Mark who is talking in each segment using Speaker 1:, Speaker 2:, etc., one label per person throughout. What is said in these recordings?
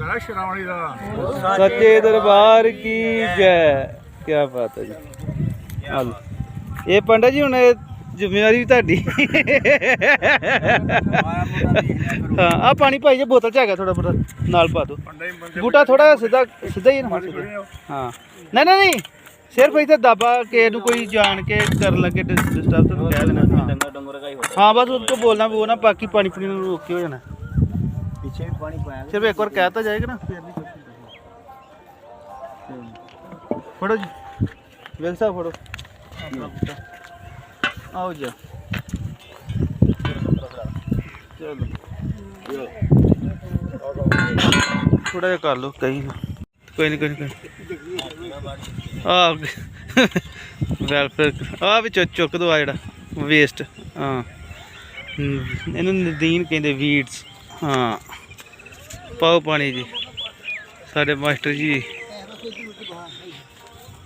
Speaker 1: ਕਰਾ ਸ਼ਰਾਵਣੀ ਦਾ।
Speaker 2: ਸੱਚੇ ਦਰਬਾਰ ਕੀ ਜੈ। ਕੀ ਬਾਤ ਹੈ ਜੀ। ਹਲ। ਇਹ ਪੰਡਤ ਜੀ ਹੁਣ ਇਹ ਜ਼ਿੰਮੇਵਾਰੀ ਵੀ ਤੁਹਾਡੀ। ਹਾਂ ਆ ਪਾਣੀ ਭਾਈ ਜੀ ਬੋਤਲ ਚ ਹੈਗਾ ਥੋੜਾ ਬੋਤਲ ਨਾਲ ਪਾ ਦਿਓ।
Speaker 1: ਪੰਡਾ ਬੰਦੇ
Speaker 2: ਬੂਟਾ ਥੋੜਾ ਸਿੱਧਾ ਸਿੱਧਾ ਹੀ ਨਾ। ਹਾਂ। ਨਹੀਂ ਨਹੀਂ ਨਹੀਂ। ਸਿਰਫ ਇੱਥੇ ਦਾਬਾ ਕੇ ਨੂੰ ਕੋਈ ਜਾਣ ਕੇ ਕਰਨ ਲੱਗੇ ਡਿਸਟਰਬ ਤਾਂ ਕਹਿ ਦੇਣਾ ਹਾਂ।
Speaker 3: ਦਾ
Speaker 2: ਬਸ ਉਹ ਤੋਂ ਬੋਲਣਾ ਵੀ ਉਹ ਨਾ ਬਾਕੀ ਪਾਣੀ ਪੀਣ ਨੂੰ ਰੋਕ ਕੇ ਹੋ ਜਾਣਾ।
Speaker 3: ਪਿੱਛੇ ਵੀ ਪਾਣੀ ਪਾਇਆ
Speaker 2: ਸਿਰਫ ਇੱਕ ਵਾਰ ਕਹਿ ਤਾਂ ਜਾਏਗਾ ਨਾ, ਫਿਰ ਨਹੀਂ ਕੁਛ ਫੜੋ ਜੀ। ਵੇਖ ਸਾਹਿਬ ਫੜੋ। ਆਓ ਜੀ। ਚਲੋ। ਥੋੜਾ ਜਿਹਾ ਕਰ ਲਓ, ਕਹੀਂ ਕੋਈ ਨਹੀਂ ਕੋਈ ਨਹੀਂ ਆ। ਵੈਲਫੇਅਰ ਆ ਵਿੱਚ ਚੁੱਕ ਦੋ ਆ ਜਿਹੜਾ ਵੇਸਟ ਹਾਂ। ਇਹਨੂੰ ਨਦੀਨ ਕਹਿੰਦੇ ਵੀਡਸ ਹਾਂ। ਪਾਓ ਪਾਣੀ ਜੀ। ਸਾਡੇ ਮਾਸਟਰ ਜੀ।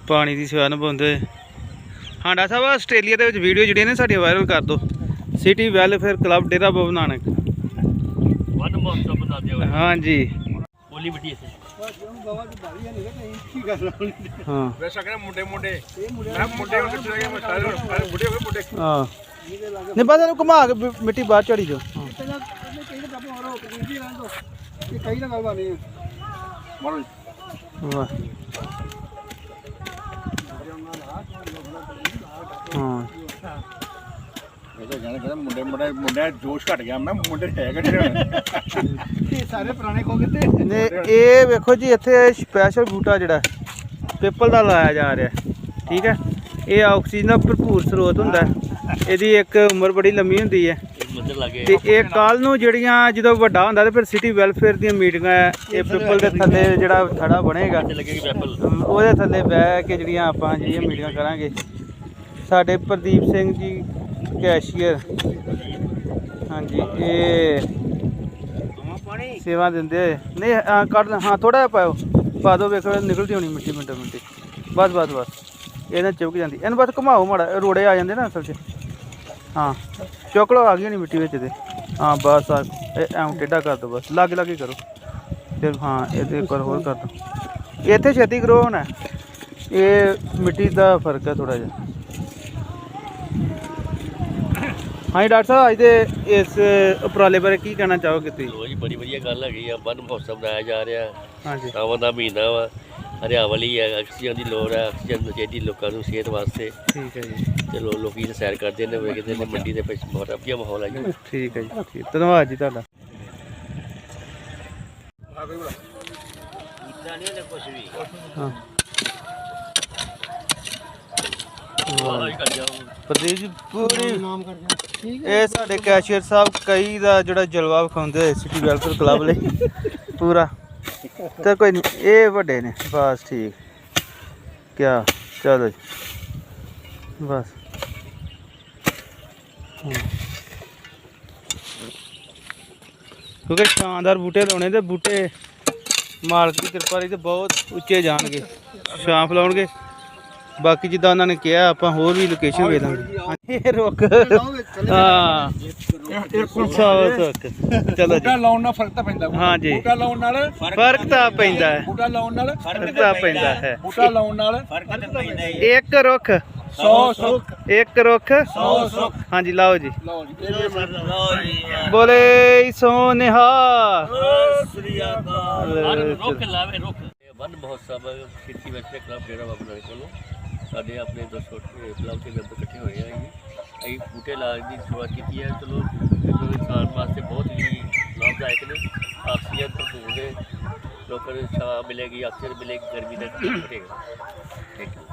Speaker 2: ਪਾਣੀ ਦੀ ਸੇਵਾ ਨਿਭਾਉਂਦੇ ਹਾਂਡਾ ਸਾਹਿਬ ਆਸਟ੍ਰੇਲੀਆ ਦੇ ਵਿੱਚ ਵੀਡੀਓ ਜਿਹੜੀਆਂ ਨੇ ਸਾਡੀਆਂ ਵਾਇਰਲ ਕਰ ਦਿਓ। City welfare club Dera Baba Nanak.
Speaker 3: ਮੌਸਮ ਦਿਓ।
Speaker 2: ਹਾਂਜੀ।
Speaker 3: ਬੋਲੀ ਬਿਠੀ ਇੱਥੇ।
Speaker 2: ਹਾਂ।
Speaker 1: ਵੈਸਾ ਕਹਿੰਦੇ ਮੁੰਡੇ ਮੁੰਡੇ। ਮੈਂ ਮੁੰਡੇ ਹੁਣ ਕਿੱਥੇ ਗਏ ਮੈਂ ਸਾਰੇ ਬੁੱਢੇ ਹੋ ਗਏ ਮੁੰਡੇ।
Speaker 2: ਹਾਂ। ਨਹੀਂ ਬਸ ਇਹਨੂੰ ਘੁਮਾ ਕੇ ਮਿੱਟੀ ਬਾਹਰ ਚੜੀ ਜਾਓ। ਹਾਂ।
Speaker 1: ਮਾਰੋ ਜੀ।
Speaker 2: ਵਾਹ ਹਾਂ
Speaker 1: ਇਹ ਤਾਂ ਕਹਿੰਦੇ ਕਹਿੰਦੇ ਮੁੰਡੇ ਮੁੰਡੇ ਮੁੰਡੇ ਜੋਸ਼ ਘਟ ਗਿਆ ਮੈਂ ਮੁੰਡੇ ਹੈ ਕਿਹੜੇ
Speaker 2: ਸਾਰੇ ਪੁਰਾਣੇ ਕੋ ਕਿਤੇ ਨੇ ਇਹ ਵੇਖੋ ਜੀ ਇੱਥੇ ਸਪੈਸ਼ਲ ਬੂਟਾ ਜਿਹੜਾ ਪਿੱਪਲ ਦਾ ਲਾਇਆ ਜਾ ਰਿਹਾ। ਠੀਕ ਹੈ ਇਹ ਆਕਸੀਜਨ ਦਾ ਭਰਪੂਰ ਸਰੋਤ ਹੁੰਦਾ। ਇਹਦੀ ਇੱਕ ਉਮਰ ਬੜੀ ਲੰਮੀ ਹੁੰਦੀ ਹੈ
Speaker 3: ਮੰਦਰ ਲੱਗੇ
Speaker 2: ਤੇ ਇਹ ਕੱਲ ਨੂੰ ਜਿਹੜੀਆਂ ਜਦੋਂ ਵੱਡਾ ਹੁੰਦਾ ਤੇ ਫਿਰ ਸਿਟੀ ਵੈਲਫੇਅਰ ਦੀਆਂ ਮੀਟਿੰਗਾਂ ਇਹ ਪਿੱਪਲ ਦੇ ਥੱਲੇ ਜਿਹੜਾ ਥੜਾ ਬਣੇਗਾ।
Speaker 3: ਲੱਗੇਗੀ ਪੈਪਲ
Speaker 2: ਉਹਦੇ ਥੱਲੇ ਬਹਿ ਕੇ ਜਿਹੜੀਆਂ ਆਪਾਂ ਜਿਹੜੀਆਂ ਮੀਟਿੰਗਾਂ ਕਰਾਂਗੇ। ਸਾਡੇ ਪ੍ਰਦੀਪ ਸਿੰਘ ਜੀ ਕੈਸ਼ੀਅਰ ਹਾਂਜੀ ਇਹ ਸੇਵਾ ਦਿੰਦੇ। ਨਹੀਂ ਹਾਂ, ਕੱਢ ਹਾਂ ਥੋੜਾ ਜਿਹਾ ਪਾਓ ਪਾ ਦਿਓ ਵੇਖੋ ਨਿਕਲਦੀ ਹੋਣੀ ਮਿੱਟੀ ਮਿੰਟੋ ਮਿੰਟੀ। ਬਸ ਬਸ ਬਸ। ਇਹਨਾਂ ਚੁੱਕ ਜਾਂਦੀ। ਇਹਨੂੰ ਬਸ ਘੁਮਾਓ ਮਾੜਾ ਰੋੜੇ ਆ ਜਾਂਦੇ ਨਾ ਅਸਲ 'ਚ। ਹਾਂ। ਚੁੱਕ ਲਓ ਆ ਗਈ ਨਹੀਂ ਮਿੱਟੀ ਵਿੱਚ ਦੇ ਹਾਂ ਬਸ ਆ ਐਂ ਟੇਢਾ ਕਰ ਦਿਓ ਬਸ। ਲਾਗੇ ਲਾਗੇ ਕਰੋ। ਫਿਰ ਹਾਂ ਇਹਦੇ ਇੱਕ ਵਾਰ ਹੋਰ ਕਰ ਦਿਓ ਇੱਥੇ ਛੇਤੀ ਗਰੋ ਹੋਣਾ। ਇਹ ਮਿੱਟੀ ਦਾ ਫ਼ਰਕ ਹੈ ਥੋੜਾ ਜਿਹਾ। ਹਾਂਜੀ ਡਾਕਟਰ ਸਾਹਿਬ ਅੱਜ ਦੇ ਇਸ ਉਪਰਾਲੇ ਬਾਰੇ ਕੀ ਕਹਿਣਾ ਚਾਹੋਗੇ ਤੁਸੀਂ?
Speaker 3: ਲੋ ਜੀ ਬੜੀ ਵਧੀਆ ਗੱਲ ਹੈਗੀ ਆ। ਵਨ ਮਹੋਤਸਵ ਮਨਾਇਆ ਜਾ ਰਿਹਾ।
Speaker 2: ਹਾਂਜੀ।
Speaker 3: ਸਾਵਣ ਦਾ ਮਹੀਨਾ ਵਾ। ਹਰਿਆਵਲੀ ਹੈ ਆਕਸੀਜਨ ਦੀ ਲੋੜ ਹੈ ਆਕਸੀਜਨ ਚਾਹੀਦੀ ਲੋਕਾਂ ਨੂੰ ਸਿਹਤ ਵਾਸਤੇ।
Speaker 2: ਠੀਕ ਹੈ ਜੀ।
Speaker 3: ਤੇ ਲੋ ਲੋਕੀ ਤੇ ਸੈਰ ਕਰਦੇ ਨੇ ਵੇਖਦੇ ਨੇ ਮੰਡੀ ਦੇ ਵਿੱਚ ਬਹੁਤ ਵਧੀਆ ਮਾਹੌਲ ਹੈ ਜੀ।
Speaker 2: ਠੀਕ ਹੈ ਜੀ ਠੀਕ। ਧੰਨਵਾਦ ਜੀ ਤੁਹਾਡਾ।
Speaker 3: ਕੁਝ ਵੀ
Speaker 2: ਹਾਂ।
Speaker 3: ਵਾਹ ਕਰ ਜਾਓ
Speaker 2: ਪ੍ਰਦੀਪ ਜੀ ਪੂਰੀ ਇਹ ਸਾਡੇ ਕੈਸ਼ੀਅਰ ਸਾਹਿਬ ਕਈ ਦਾ ਜਿਹੜਾ ਜਲਵਾ ਵਿਖਾਉਂਦੇ ਸਿਟੀ ਵੈਲਫੇਅਰ ਕਲੱਬ ਲਈ। ਪੂਰਾ। ਤੇ ਕੋਈ ਨਹੀਂ ਇਹ ਵੱਡੇ ਨੇ, ਬਸ ਠੀਕ। ਕਿਆ, ਚਲੋ ਜੀ। ਬਸ। ਕਿਉਂਕਿ ਸ਼ਾਨਦਾਰ ਬੂਟੇ ਲਾਉਣੇ ਤੇ ਬੂਟੇ ਮਾਲਕ ਦੀ ਕਿਰਪਾ ਰਹੀ ਤੇ ਬਹੁਤ ਉੱਚੇ ਜਾਣਗੇ। ਛਾਂ ਫਲਾਉਣਗੇ ਬਾਕੀ ਜਿੱਦਾਂ ਉਹਨਾਂ ਨੇ ਕਿਹਾ ਆਪਾਂ ਹੋਰ ਵੀ ਲੋਕੇਸ਼ਨ ਵੇਖ ਲਾਂਗੇ। ਇਹ ਰੁੱਖ। ਹਾਂ ਚਲੋ ਜੀ।
Speaker 1: ਬੂਟਾ ਲਾਉਣ ਨਾਲ ਫ਼ਰਕ ਤਾਂ ਪੈਂਦਾ
Speaker 2: ਹਾਂਜੀ।
Speaker 1: ਬੂਟਾ ਲਾਉਣ ਨਾਲ
Speaker 2: ਫ਼ਰਕ ਤਾਂ ਪੈਂਦਾ। ਹੈ।
Speaker 1: ਬੂਟਾ ਲਾਉਣ ਨਾਲ
Speaker 2: ਫ਼ਰਕ ਤਾਂ ਪੈਂਦਾ ਹੈ।
Speaker 1: ਬੂਟਾ ਲਾਉਣ ਨਾਲ
Speaker 2: ਇੱਕ ਰੁੱਖ।
Speaker 1: 100 ਸੁੱਖ।
Speaker 2: ਇੱਕ ਰੁੱਖ।
Speaker 1: 100 ਸੁੱਖ।
Speaker 2: ਹਾਂਜੀ ਲਾਓ ਜੀ।
Speaker 1: ਲਓ ਜੀ ਇਹ ਵੀ
Speaker 2: ਬੋਲੇ ਸੋ ਨਿਹਾਲ
Speaker 3: ਹਰ ਰੁੱਖ ਲਾਵੇ ਰੁੱਖ। ਵਨ ਮਹੋਤਸਵ ਖੇਤੀ ਵਿੱਚ ਕਲੱਬ ਡੇਰਾ ਬਾਬਾ ਨਾਨਕ ਕੋਲੋਂ ਸਾਡੇ ਆਪਣੇ ਦੋ ਛੋਟੇ ਕਲੱਬ ਮੈਂਬਰ ਇਕੱਠੇ ਹੋਏ ਆ ਜੀ। ਅਸੀਂ ਬੂਟੇ ਲਾਉਣ ਦੀ ਸ਼ੁਰੂਆਤ ਕੀਤੀ ਹੈ ਚਲੋ ਜੋ ਇਨਸਾਨ ਵਾਸਤੇ ਬਹੁਤ ਹੀ ਲਾਭਦਾਇਕ ਨੇ। ਆਕਸੀਜਨ ਭਰਪੂਰ ਨੇ। ਲੋਕਾਂ ਨੂੰ ਛਾਂ ਮਿਲੇਗੀ, ਆਕਸੀਜਨ ਮਿਲੇਗੀ, ਗਰਮੀ ਦਾ ਘਟੇਗਾ। ਥੈਂਕ ਯੂ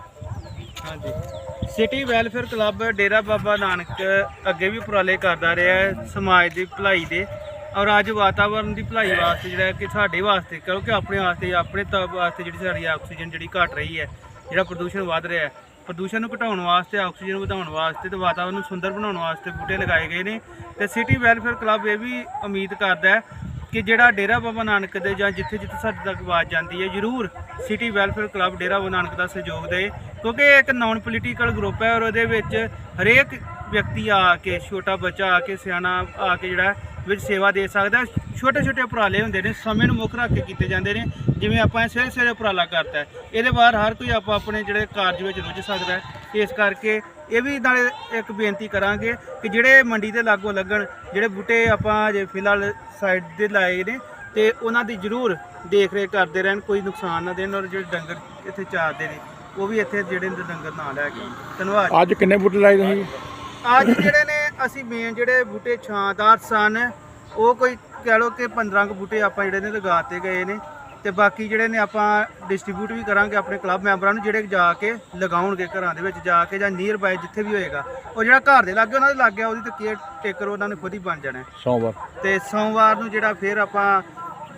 Speaker 2: ਹਾਂਜੀ। City welfare club Dera Baba Nanak ਅੱਗੇ ਵੀ ਉਪਰਾਲੇ ਕਰਦਾ ਰਿਹਾ ਹੈ ਸਮਾਜ ਦੀ ਭਲਾਈ ਦੇ ਔਰ ਅੱਜ ਵਾਤਾਵਰਣ ਦੀ ਭਲਾਈ ਵਾਸਤੇ ਜਿਹੜਾ ਕਿ ਸਾਡੇ ਵਾਸਤੇ, ਕਿਉਂਕਿ ਆਪਣੇ ਵਾਸਤੇ, ਆਪਣੇ ਤਾਂ ਵਾਸਤੇ ਜਿਹੜੀ ਸਾਡੀ ਆਕਸੀਜਨ ਜਿਹੜੀ ਘਟ ਰਹੀ ਹੈ ਜਿਹੜਾ ਪ੍ਰਦੂਸ਼ਣ ਵੱਧ ਰਿਹਾ ਹੈ, ਪ੍ਰਦੂਸ਼ਣ ਨੂੰ ਘਟਾਉਣ ਵਾਸਤੇ, ਆਕਸੀਜਨ ਵਧਾਉਣ ਵਾਸਤੇ ਤੇ ਵਾਤਾਵਰਣ ਨੂੰ ਸੁੰਦਰ ਬਣਾਉਣ ਵਾਸਤੇ ਬੂਟੇ ਲਗਾਏ ਗਏ ਨੇ ਤੇ ਸਿਟੀ ਵੈਲਫੇਅਰ ਕਲੱਬ ਇਹ ਵੀ ਉਮੀਦ ਕਰਦਾ ਹੈ ਕਿ ਜਿਹੜਾ ਡੇਰਾ ਬਾਬਾ ਨਾਨਕ ਦੇ ਜਾਂ ਜਿੱਥੇ ਜਿੱਥੇ ਸਾਡੇ ਤੱਕ ਆਵਾਜ਼ ਜਾਂਦੀ ਹੈ, ਜਰੂਰ city welfare club Dera Baba Nanak ਦਾ ਸਹਿਯੋਗ ਦੇ ਕਿਉਂਕਿ ਇਹ ਇੱਕ ਨਾਨ ਪੋਲੀਟੀਕਲ ਗਰੁੱਪ ਹੈ ਔਰ ਉਹਦੇ ਵਿੱਚ ਹਰੇਕ ਵਿਅਕਤੀ ਆ ਕੇ, ਛੋਟਾ ਬੱਚਾ ਆ ਕੇ, ਸਿਆਣਾ ਆ ਕੇ ਜਿਹੜਾ ਵਿੱਚ ਸੇਵਾ ਦੇ ਸਕਦਾ। ਛੋਟੇ ਛੋਟੇ ਉਪਰਾਲੇ ਹੁੰਦੇ ਨੇ, ਸਮੇਂ ਨੂੰ ਮੁੱਖ ਰੱਖ ਕੇ ਕੀਤੇ ਜਾਂਦੇ ਨੇ। ਜਿਵੇਂ ਆਪਾਂ ਸਵੇਰੇ ਸਵੇਰੇ ਉਪਰਾਲਾ ਕਰਤਾ ਇਹਦੇ ਬਾਅਦ ਹਰ ਕੋਈ ਆਪਾਂ ਆਪਣੇ ਜਿਹੜੇ ਕਾਰਜ ਵਿੱਚ ਰੁੱਝ ਸਕਦਾ ਇਸ ਕਰਕੇ ਇਹ ਵੀ ਨਾਲੇ ਇੱਕ ਬੇਨਤੀ ਕਰਾਂਗੇ ਕਿ ਜਿਹੜੇ ਮੰਡੀ ਦੇ ਲਾਗੋਂ ਲੱਗਣ, ਜਿਹੜੇ ਬੂਟੇ ਆਪਾਂ ਜੇ ਫਿਲਹਾਲ ਸਾਈਡ ਦੇ ਲਾਏ ਨੇ, ਤੇ ਉਹਨਾਂ ਦੀ ਜ਼ਰੂਰ ਦੇਖ ਰੇਖ ਕਰਦੇ ਰਹਿਣ, ਕੋਈ ਨੁਕਸਾਨ ਨਾ ਦੇਣ। ਔਰ ਜਿਹੜੇ ਡੰਗਰ ਇੱਥੇ ਚਾਰਦੇ ਨੇ, ਉਹ ਵੀ ਇੱਥੇ ਜਿਹੜੇ ਡੰਗਰ ਨਾ ਲੈ ਕੇ ਧੰਨਵਾਦ।
Speaker 1: ਅੱਜ ਕਿੰਨੇ ਬੂਟੇ ਲਾਏ ਤੁਸੀਂ?
Speaker 2: ਅੱਜ ਜਿਹੜੇ ਨੇ ਅਸੀਂ ਮੇਨ ਜਿਹੜੇ ਬੂਟੇ ਛਾਂਦਾਰ ਸਨ ਉਹ ਕੋਈ ਕਹਿ ਲਓ ਕਿ 15 ਕੁ ਬੂਟੇ ਆਪਾਂ ਜਿਹੜੇ ਨੇ ਲਗਾਤੇ ਗਏ ਨੇ। ਤੇ ਬਾਕੀ ਜਿਹੜੇ ਨੇ ਆਪਾਂ ਡਿਸਟ੍ਰੀਬਿਊਟ ਵੀ ਕਰਾਂਗੇ ਆਪਣੇ ਕਲੱਬ ਮੈਂਬਰਾਂ ਨੂੰ ਜਿਹੜੇ ਜਾ ਕੇ ਲਗਾਉਣਗੇ ਘਰਾਂ ਦੇ ਵਿੱਚ ਜਾ ਕੇ ਜਾਂ ਨੀਅਰ ਬਾਏ ਜਿੱਥੇ ਵੀ ਹੋਏਗਾ। ਉਹ ਜਿਹੜਾ ਘਰ ਦੇ ਲਾਗੇ ਉਹਨਾਂ ਦੇ ਲੱਗ ਉਹਦੀ ਤੇ ਕੇਅਰ ਟੇਕਰ ਉਹਨਾਂ ਨੇ ਖੁਦ ਹੀ ਬਣ ਜਾਣਾ। ਹੈ।
Speaker 1: ਸੋਮਵਾਰ।
Speaker 2: ਤੇ ਸੋਮਵਾਰ ਨੂੰ ਜਿਹੜਾ ਫਿਰ ਆਪਾਂ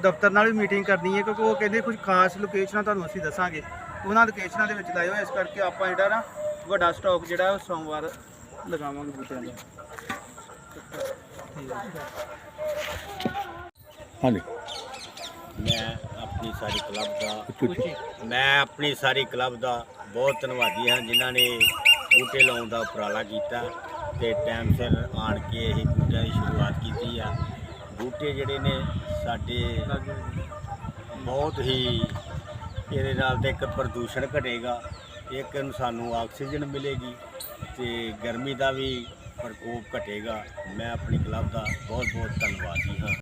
Speaker 2: ਦਫ਼ਤਰ ਨਾਲ ਵੀ ਮੀਟਿੰਗ ਕਰਨੀ ਹੈ ਕਿਉਂਕਿ ਉਹ ਕਹਿੰਦੇ ਕੁਝ ਖਾਸ ਲੋਕੇਸ਼ਨਾਂ ਤੁਹਾਨੂੰ ਅਸੀਂ ਦੱਸਾਂਗੇ। ਉਹਨਾਂ ਲੋਕੇਸ਼ਨਾਂ ਦੇ ਵਿੱਚ ਲਾਇਓ ਇਸ ਕਰਕੇ ਆਪਾਂ ਜਿਹੜਾ ਨਾ ਵੱਡਾ ਸਟਾਕ ਜਿਹੜਾ ਉਹ ਸੋਮਵਾਰ ਲਗਾਵਾਂਗੇ ਬੂਟਿਆਂ ਦਾ।
Speaker 1: ਹਾਂਜੀ।
Speaker 4: ਮੈਂ ਆਪਣੀ ਸਾਰੀ ਕਲੱਬ ਦਾ ਮੈਂ ਆਪਣੀ ਸਾਰੀ ਕਲੱਬ ਦਾ ਬਹੁਤ ਧੰਨਵਾਦੀ ਹਾਂ ਜਿਨ੍ਹਾਂ ਨੇ ਬੂਟੇ ਲਾਉਣ ਦਾ ਉਪਰਾਲਾ ਕੀਤਾ ਤੇ ਟਾਈਮ ਸਿਰ ਆਣ ਕੇ ਇਹ ਬੂਟਿਆਂ ਦੀ ਸ਼ੁਰੂਆਤ ਕੀਤੀ ਆ। ਬੂਟੇ ਜਿਹੜੇ ਨੇ ਸਾਡੇ ਬਹੁਤ ਹੀ ਇਹਦੇ ਨਾਲ ਤੇ ਇੱਕ ਪ੍ਰਦੂਸ਼ਣ ਘਟੇਗਾ ਇੱਕ ਸਾਨੂੰ ਆਕਸੀਜਨ ਮਿਲੇਗੀ ਤੇ ਗਰਮੀ ਦਾ ਵੀ ਪ੍ਰਕੋਪ ਘਟੇਗਾ। ਮੈਂ ਆਪਣੀ ਕਲੱਬ ਦਾ ਬਹੁਤ ਬਹੁਤ ਧੰਨਵਾਦੀ ਹਾਂ।